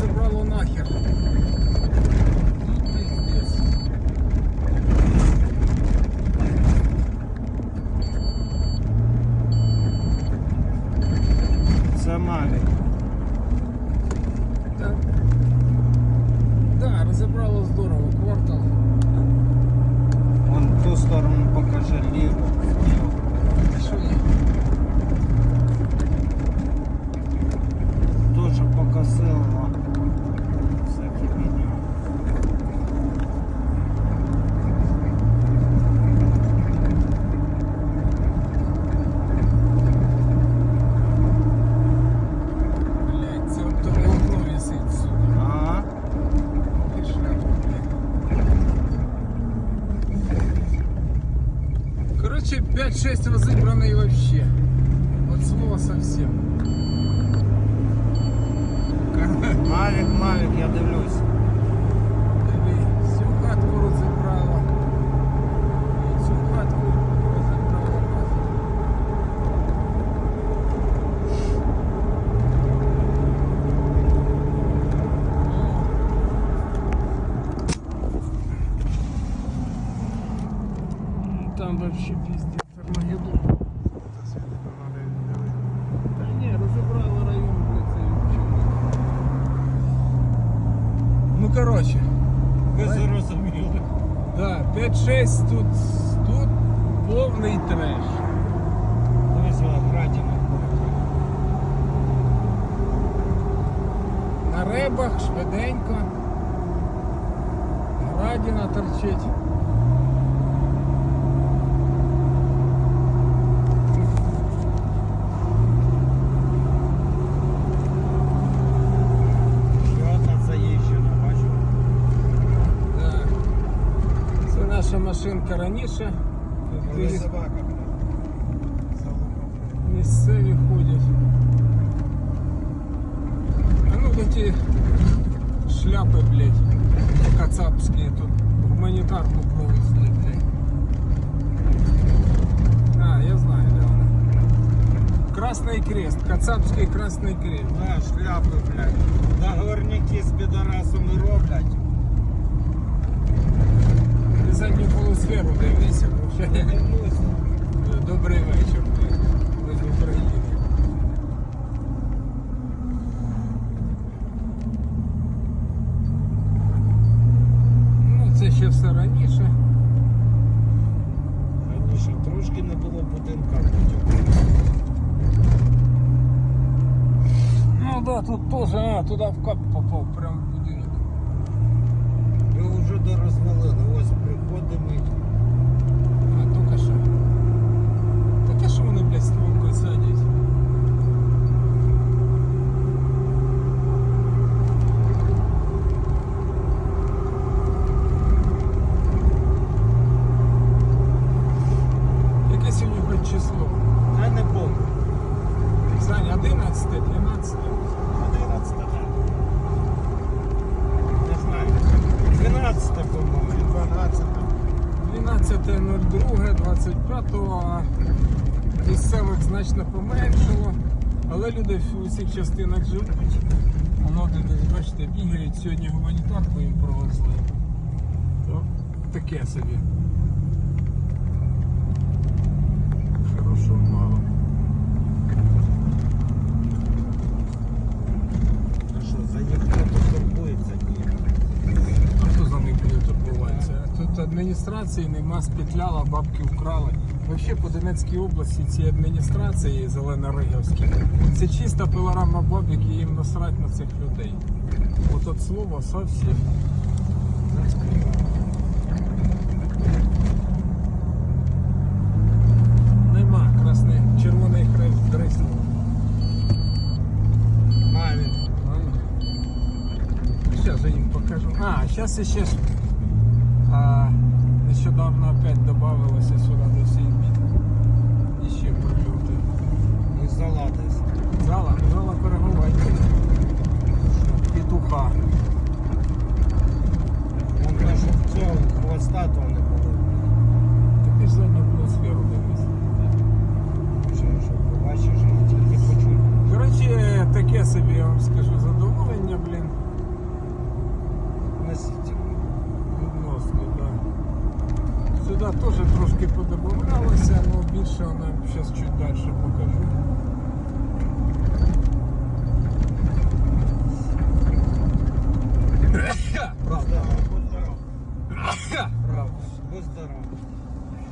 розібрало нахер. Тут пиздец. Це Мавік. Так. Да, розібрало здорово квартал. Вон ту сторону покаже ліву. ліву. Що є? Ну, Там вообще пиздец, Армагеддон. Та ні, розібрала район, блядь, це нічого. Ну короче. Ви зрозуміли. Да, 5-6 тут, тут повний треш. Ось Градіна. На ребах швиденько. Градіна торчить. раніше. Тут їх собака, місцеві ходять. А ну де ті шляпи, блядь, кацапські тут гуманітарку провезли, блядь. А, я знаю, де вони. Красний крест, кацапський красний крест. Да, шляпи, блядь. Добрий вечір. Ми з України. Ну, це ще все раніше. Раніше трошки не було будинка. Ну да, тут теж, а, туди в кап попав, прям в будинок. Його вже дорозвалили. Ось приходимо. А тільки що. Таке що вони, блядь, стволкою садять? Яке сьогодні хоч число? Та не помню. Саня, 11, 12. 11 Не знаю. 12 по-моєму. 12. 12.02, 25 а місцевих значно поменшало, але люди в усіх частинах живуть. Воно бачите, бігають, сьогодні гуманітарку їм провезли. То таке собі. Хорошого мало. А що, за них хто турбується? Ні. А за турбуватися? Тут адміністрації нема, спетляла, бабки вкрали. Взагалі по Донецькій області ці адміністрації зелено-риговські, це чиста пилорама бабок і їм насрать на цих людей. От от слово совсем. Нема красний, червоний хрест дриснув. Сейчас я їм покажу. А, сейчас ще нещодавно Тоже теж трошки подобавлялася, але більше вона зараз чуть далі покажу. Правда. Правда. Будь здоров.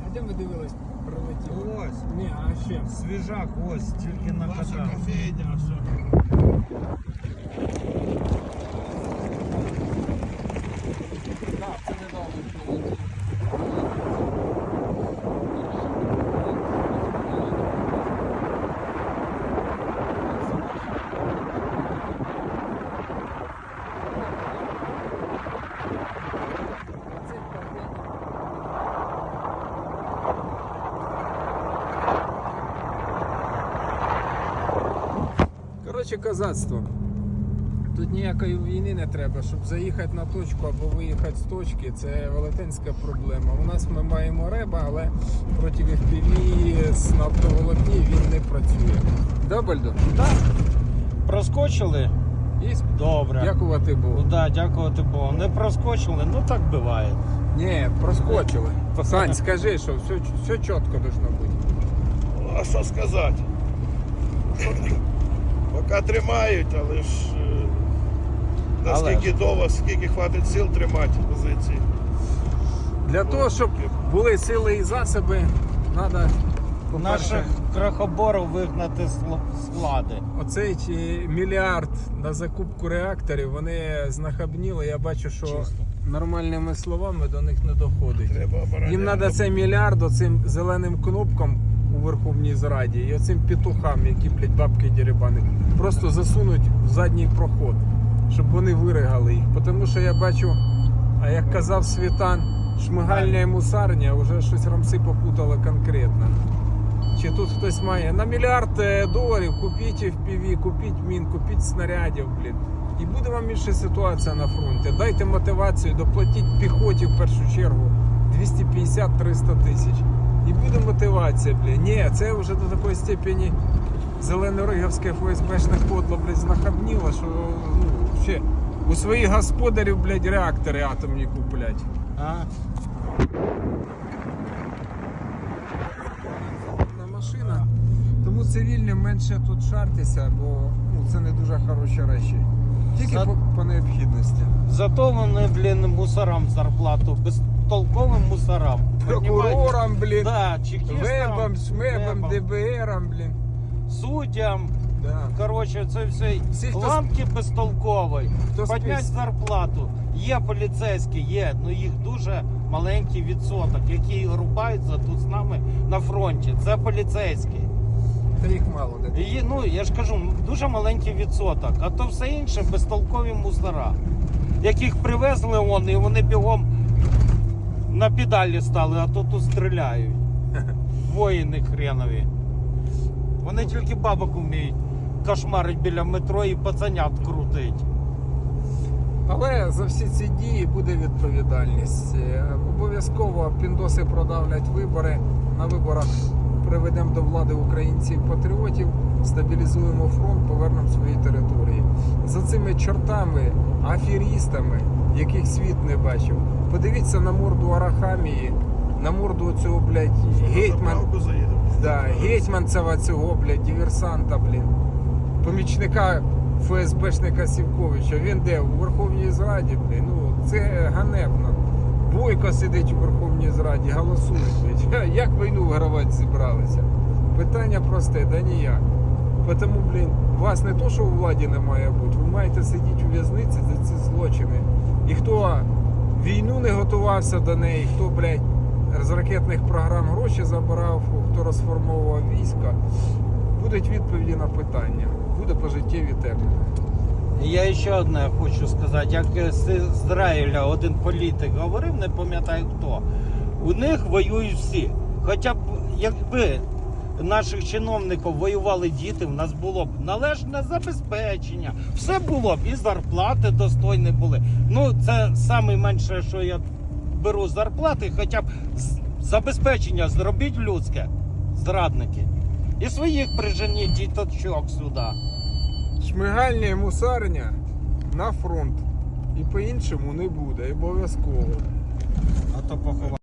А де ми дивились, прилетіло? Ось. Ні, а ще. Свіжак, ось, тільки на кота. Ваша кофейня, а все. Коротше, козацтво. Тут ніякої війни не треба, щоб заїхати на точку або виїхати з точки, це велетенська проблема. У нас ми маємо реба, але проти FPV з нафтоволокні він не працює. Да, Бальдо? Так. Проскочили? І Добре. дякувати Ну Богу. да, дякувати Богу. Не проскочили, ну так буває. Ні, проскочили. Сань, скажи, що все, все чітко должно бути. Ну, А що сказати? Поки тримають, але ж е, наскільки довго, скільки хватить сил тримати позиції. Для того, щоб були сили і засоби, треба, Наших крахоборів вигнати з влади. Оцей мільярд на закупку реакторів вони знахабніли. Я бачу, що Чисто. нормальними словами до них не доходить. Треба. Їм треба цей мільярд оцим зеленим кнопкам у Верховній Зраді і оцим петухам, які, блядь, бабки дерибани, просто засунуть в задній проход, щоб вони виригали їх. Тому що я бачу, а як казав Світан, шмигальня і мусарня вже щось рамси попутали конкретно. Чи тут хтось має на мільярд е, доларів купіть FPV, купіть мін, купіть снарядів, блін. І буде вам інша ситуація на фронті. Дайте мотивацію, доплатіть піхоті в першу чергу 250-300 тисяч. І буде мотивація, блін. Ні, це вже до такої степені зелено-риговське ФСБшне подло, блядь, знахабніло, що ну, ще у своїх господарів, блядь, реактори атомні куплять. А? машина. Тому цивільним менше тут шартися, бо ну, це не дуже хороші речі. Тільки За- по, по необхідності. Зато вони, блін, мусорам зарплату, безтолковим мусорам. Прокурорам, блін, Да, вебам, шмебам, ДБРам, блін. суддям. Да. Коротше, це все Всі, хто ламки безтолкові. хто Піднять спис- зарплату. Є поліцейські, є, ну їх дуже маленький відсоток, які рубаються тут з нами на фронті. Це поліцейські. Та їх мало де. І, ну, я ж кажу, дуже маленький відсоток. А то все інше безтолкові мусора, яких привезли он, і вони бігом на педалі стали, а то тут стріляють. Воїни хренові. Вони тільки бабок вміють кошмарить біля метро і пацанят крутить. Але за всі ці дії буде відповідальність. Е, Обов'язково піндоси продавлять вибори. На виборах приведемо до влади українців-патріотів, стабілізуємо фронт, повернемо свої території. За цими чортами, аферістами, яких світ не бачив. Подивіться на морду Арахамії, на морду цього, блядь, гетьман. Да, гетьманцева цього, блядь, диверсанта, блін. Помічника ФСБшника Сівковича. Він де? У Верховній Зраді, блін. Ну, це ганебно. Бойко сидить у Верховній Зраді, голосує, блядь. Як війну вигравати зібралися? Питання просте, да ніяк. Тому, блін, вас не то, що у владі не має бути, ви маєте сидіти у в'язниці за ці злочини. І хто війну не готувався до неї, хто, блядь, з ракетних програм гроші забирав, хто розформовував війська, будуть відповіді на питання. Буде пожиттєві терміни. Я ще одне хочу сказати, як з Ізраїля один політик говорив, не пам'ятаю хто. У них воюють всі. Хоча б якби наших чиновників воювали діти, в нас було б належне забезпечення, все було б, і зарплати достойні були. Ну, це найменше, що я беру зарплати, хоча б забезпечення зробіть людське, зрадники. І своїх приженіть діточок сюди. Шмигальня і мусарня на фронт. І по-іншому не буде, і обов'язково. А то поховати.